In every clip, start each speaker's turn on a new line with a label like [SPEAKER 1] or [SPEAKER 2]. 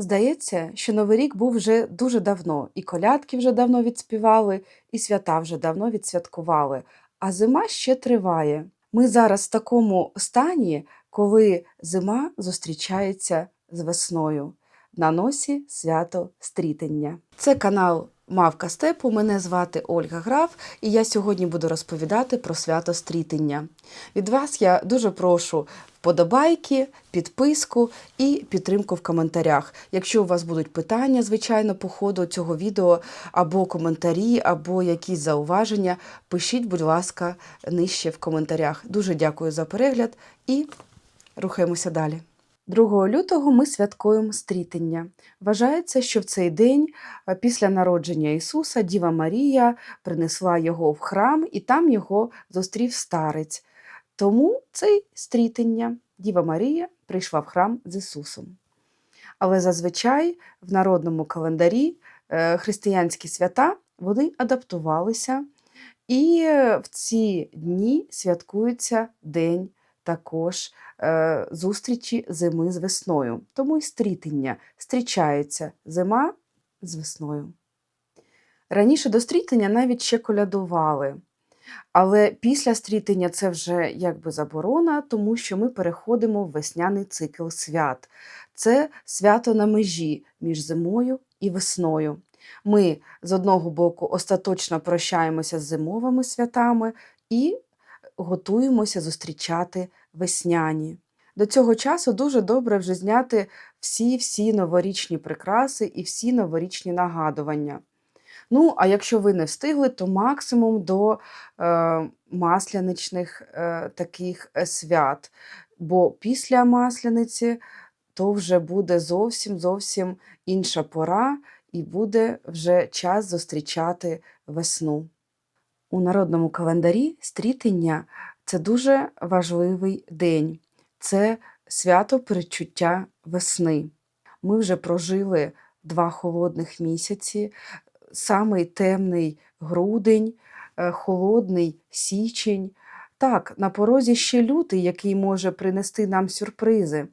[SPEAKER 1] Здається, що Новий рік був вже дуже давно, і колядки вже давно відспівали, і свята вже давно відсвяткували, а зима ще триває. Ми зараз в такому стані, коли зима зустрічається з весною. На носі свято стрітення. Це канал Мавка Степу. Мене звати Ольга Граф, і я сьогодні буду розповідати про свято стрітення. Від вас я дуже прошу вподобайки, підписку і підтримку в коментарях. Якщо у вас будуть питання, звичайно, по ходу цього відео, або коментарі, або якісь зауваження, пишіть, будь ласка, нижче в коментарях. Дуже дякую за перегляд і рухаємося далі. 2 лютого ми святкуємо стрітення. Вважається, що в цей день е, після народження Ісуса Діва Марія принесла його в храм і там його зустрів старець. Тому це стрітення. Діва Марія прийшла в храм з Ісусом. Але зазвичай в народному календарі е, християнські свята вони адаптувалися, і е, в ці дні святкується день також е, зустрічі зими з весною. Тому й стрітення зустрічається зима з весною. Раніше до стрітення навіть ще колядували. Але після стрітення це вже якби заборона, тому що ми переходимо в весняний цикл свят. Це свято на межі між зимою і весною. Ми з одного боку остаточно прощаємося з зимовими святами і готуємося зустрічати весняні. До цього часу дуже добре вже зняти всі-всі новорічні прикраси і всі новорічні нагадування. Ну, а якщо ви не встигли, то максимум до е, масляничних е, таких е, свят. Бо після масляниці то вже буде зовсім зовсім інша пора, і буде вже час зустрічати весну. У народному календарі стрітення це дуже важливий день. Це свято передчуття весни. Ми вже прожили два холодних місяці, самий темний грудень, е, холодний січень. Так, на порозі ще лютий, який може принести нам сюрпризи,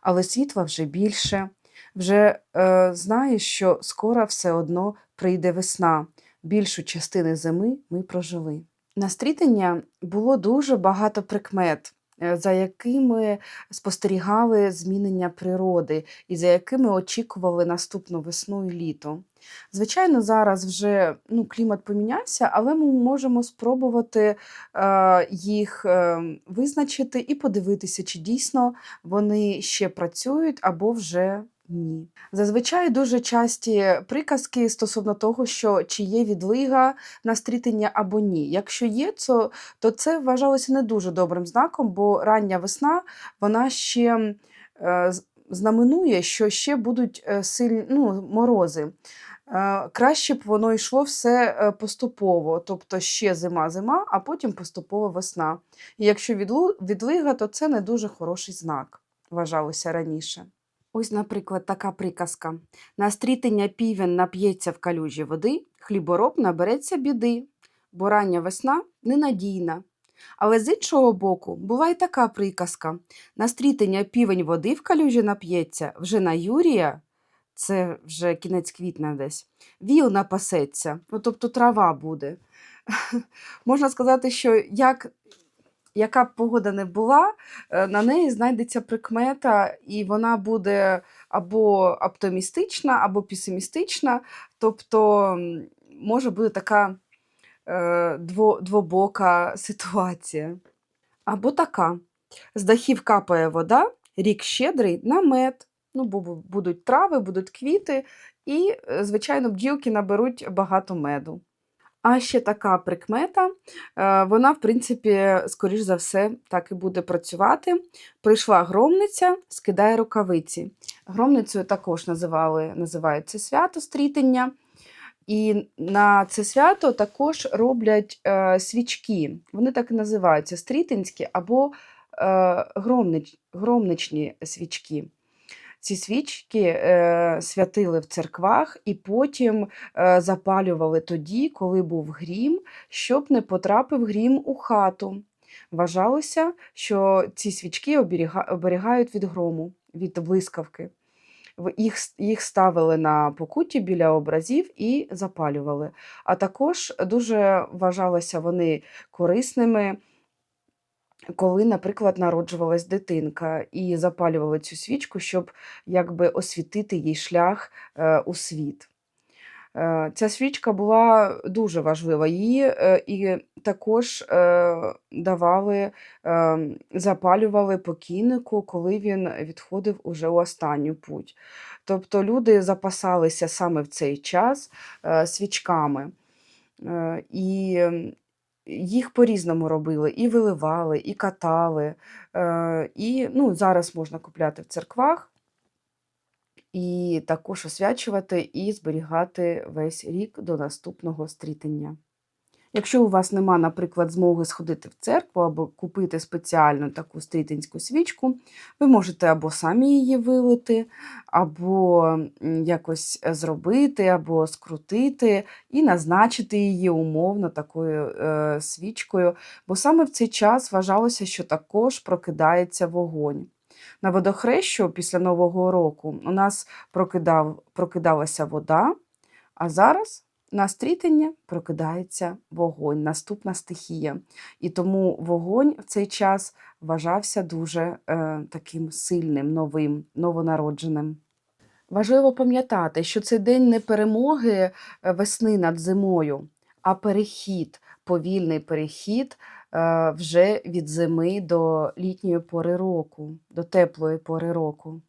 [SPEAKER 1] але світла вже більше. Вже е, знаєш, що скоро все одно прийде весна. Більшу частину зими ми прожили. На стрітення було дуже багато прикмет, е, за якими спостерігали змінення природи і за якими очікували наступну весну і літо. Звичайно, зараз вже ну, клімат помінявся, але ми можемо спробувати е, їх е, визначити і подивитися, чи дійсно вони ще працюють або вже ні. Зазвичай дуже часті приказки стосовно того, що чи є відлига на стрітення або ні. Якщо є, то, то це вважалося не дуже добрим знаком, бо рання весна вона ще е, знаменує, що ще будуть е, сильні ну, морози. Е, краще б воно йшло все е, поступово, тобто ще зима-зима, а потім поступово весна. І якщо відлига, то це не дуже хороший знак, вважалося раніше. Ось, наприклад, така приказка: на стрітення півень нап'ється в калюжі води, хлібороб набереться біди, бо рання весна ненадійна. Але з іншого боку, була й така приказка: на стрітення півень води в калюжі нап'ється, вже на Юрія, це вже кінець квітня десь, віл напасеться, ну, тобто трава буде. Можна сказати, що як яка б погода не була, е, на неї знайдеться прикмета, і вона буде або оптимістична, або песимістична. Тобто може бути така е, дво, двобока ситуація. Або така: з дахів капає вода, рік щедрий на мед. Ну, будуть трави, будуть квіти, і, е, звичайно, бджілки наберуть багато меду. А ще така прикмета, е, вона, в принципі, скоріш за все, так і буде працювати. Прийшла громниця, скидає рукавиці. Громницею також називали, називають це свято стрітення. І на це свято також роблять е, свічки. Вони так і називаються стрітинські або е, громнич, громничні свічки. Ці свічки е, святили в церквах і потім е, запалювали тоді, коли був грім, щоб не потрапив грім у хату. Вважалося, що ці свічки оберігають від грому, від блискавки. Їх, їх ставили на покутті біля образів і запалювали. А також дуже вважалися вони корисними, коли, наприклад, народжувалась дитинка, і запалювали цю свічку, щоб якби освітити їй шлях е, у світ. Е, Ця свічка була дуже важлива. Її е, і також давали, запалювали покійнику, коли він відходив уже у останню путь. Тобто люди запасалися саме в цей час свічками. І їх по-різному робили, і виливали, і катали. Е, І ну, зараз можна купляти в церквах і також освячувати і зберігати весь рік до наступного стрітення. Якщо у вас нема, наприклад, змоги сходити в церкву або купити спеціальну таку стрітинську свічку, ви можете або самі її вилити, або якось е, зробити, або скрутити і назначити її умовно такою е, свічкою, бо саме в цей час вважалося, що також прокидається вогонь. На водохрещу після Нового року у нас прокидав, прокидалася вода, а зараз на стрітення прокидається вогонь, наступна стихія. І тому вогонь в цей час вважався дуже е, таким сильним, новим, новонародженим. Важливо пам'ятати, що це день не перемоги е, весни над зимою, а перехід, повільний перехід е, вже від зими до літньої пори року, до теплої пори року.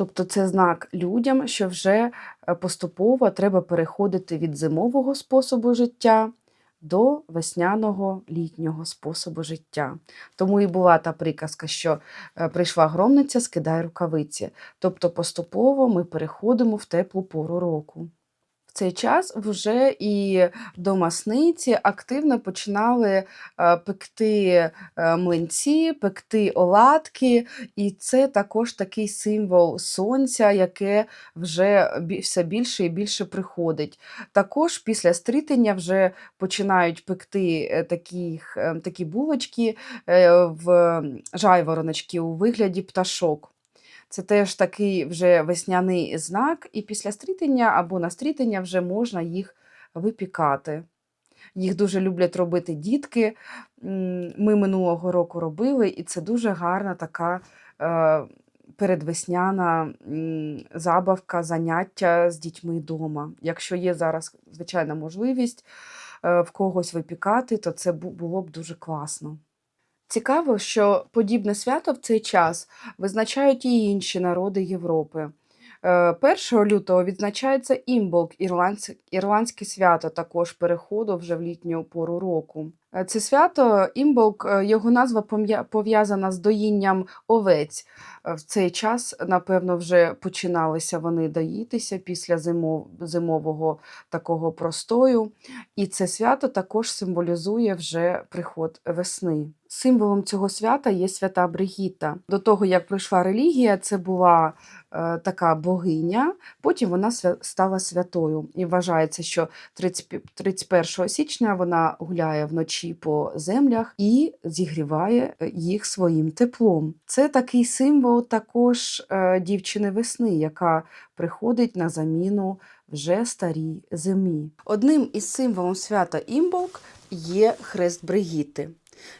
[SPEAKER 1] Тобто це знак людям, що вже е, поступово треба переходити від зимового способу життя до весняного літнього способу життя. Тому і була та приказка, що е, прийшла громниця, скидай рукавиці. Тобто поступово ми переходимо в теплу пору року. В цей час вже і домасниці активно починали е, пекти е, млинці, пекти оладки, і це також такий символ сонця, яке вже все більше і більше приходить. Також після стрітення вже починають пекти е, таких, такі булочки в жайвороночки у вигляді пташок. Це теж такий вже весняний знак, і після стрітення або на стрітення вже можна їх випікати. Їх дуже люблять робити дітки. Ми минулого року робили, і це дуже гарна така е, передвесняна забавка, заняття з дітьми вдома. Якщо є зараз, звичайна можливість е, в когось випікати, то це було б дуже класно. Цікаво, що подібне свято в цей час визначають і інші народи Європи. Е, 1 лютого відзначається імболк, ірландсь- ірландське свято також переходу вже в літню пору року. Е, Це свято імболк, е, його назва пов'язана з доїнням овець. Е, В цей час, напевно, вже починалися вони доїтися після зимов, зимового такого простою. І це свято також символізує вже приход весни. Символом цього свята є свята Бригітта. До того, як прийшла релігія, це була е, така богиня, потім вона свя- стала святою. І вважається, що 30 31 січня вона гуляє вночі по землях і зігріває е, їх своїм теплом. Це такий символ також е, дівчини весни, яка приходить на заміну вже старій зимі. Одним із символів свята Імболк є хрест Бригіти.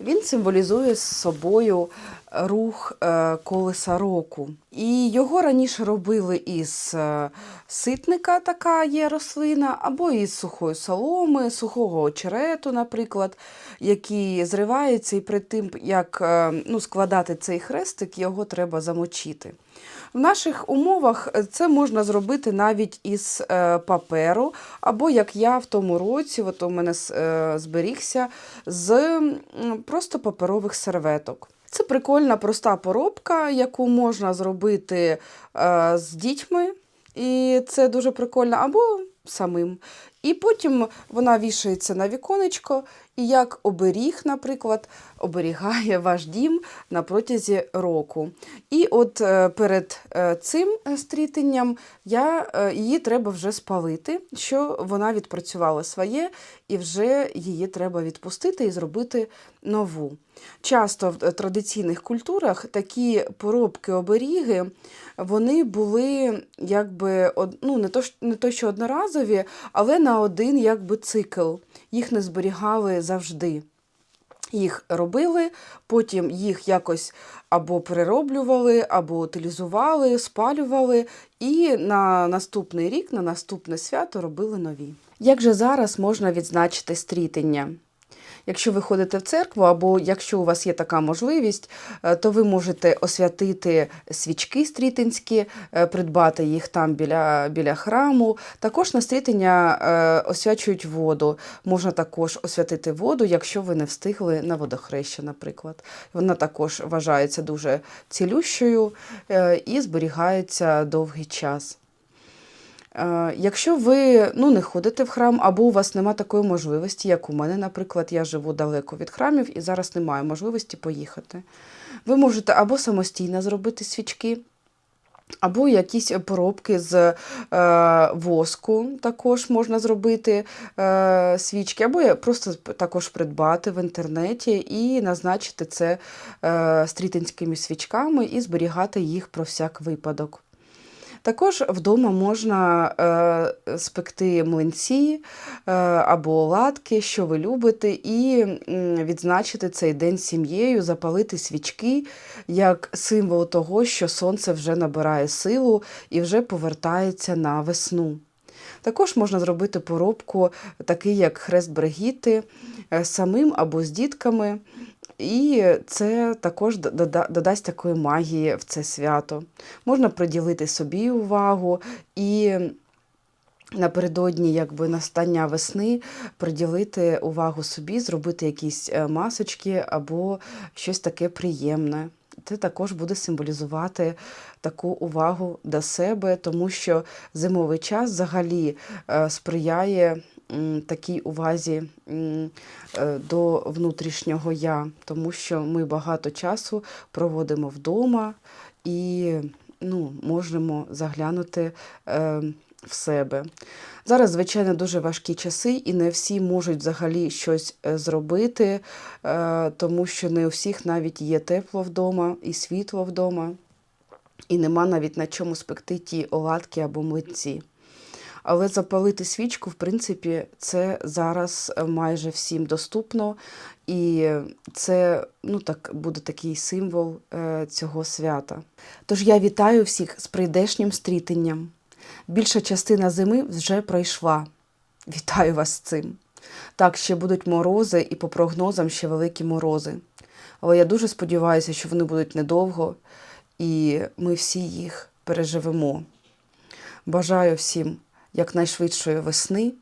[SPEAKER 1] Він символізує з собою рух е, колеса року. І його раніше робили із е, ситника, така є рослина, або із сухої соломи, сухого очерету, наприклад, який зривається, і перед тим, як е, ну, складати цей хрестик, його треба замочити. В наших умовах це можна зробити навіть із паперу, або як я в тому році, от у мене зберігся, з просто паперових серветок. Це прикольна проста поробка, яку можна зробити е, з дітьми, і це дуже прикольно, або самим. І потім вона вішається на віконечко, і як оберіг, наприклад, оберігає ваш дім на протязі року. І от е, перед е, цим стрітенням я, е, її треба вже спалити, що вона відпрацювала своє, і вже її треба відпустити і зробити нову. Часто в традиційних культурах такі поробки оберіги вони були якби ну, не то, не то, що одноразові, але на один якби цикл. Їх не зберігали завжди. Їх робили, потім їх якось або перероблювали, або утилізували, спалювали, і на наступний рік, на наступне свято робили нові. Як же зараз можна відзначити стрітення? Якщо ви ходите в церкву, або якщо у вас є така можливість, е, то ви можете освятити свічки стрітинські, е, придбати їх там біля, біля храму. Також на стрітення е, освячують воду. Можна також освятити воду, якщо ви не встигли на водохреща, наприклад. Вона також вважається дуже цілющою і зберігається довгий час. Е, Якщо ви ну, не ходите в храм, або у вас немає такої можливості, як у мене, наприклад, я живу далеко від храмів і зараз немає можливості поїхати. Ви можете або самостійно зробити свічки, або якісь поробки з е, воску також можна зробити е, свічки, або просто також придбати в інтернеті і назначити це е, стрітинськими свічками і зберігати їх про всяк випадок. Також вдома можна е, спекти млинці е, або оладки, що ви любите, і відзначити цей день з сім'єю, запалити свічки як символ того, що сонце вже набирає силу і вже повертається на весну. Також можна зробити поробку, такий як хрест Бригіти, е, самим або з дітками. І це також додасть такої магії в це свято. Можна приділити собі увагу і напередодні якби, настання весни приділити увагу собі, зробити якісь е, масочки або щось таке приємне. Це також буде символізувати таку увагу до себе, тому що зимовий час взагалі е, сприяє такій увазі е, до внутрішнього я, тому що ми багато часу проводимо вдома і ну, можемо заглянути е, в себе. Зараз, звичайно, дуже важкі часи, і не всі можуть взагалі щось е, зробити, тому що не у всіх навіть є тепло вдома і світло вдома, і нема навіть на чому спекти ті оладки або млинці. Але запалити свічку, в принципі, це зараз е, майже всім доступно, і це ну, так, буде такий символ е, цього свята. Тож я вітаю всіх з прийдешнім стрітенням. Більша частина зими вже пройшла. Вітаю вас з цим. Так, ще будуть морози, і по прогнозам ще великі морози. Але я дуже сподіваюся, що вони будуть недовго, і ми всі їх переживемо. Бажаю всім якнайшвидшої весни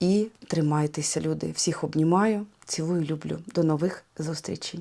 [SPEAKER 1] і тримайтеся, люди. Всіх обнімаю, цілую, люблю. До нових зустрічей.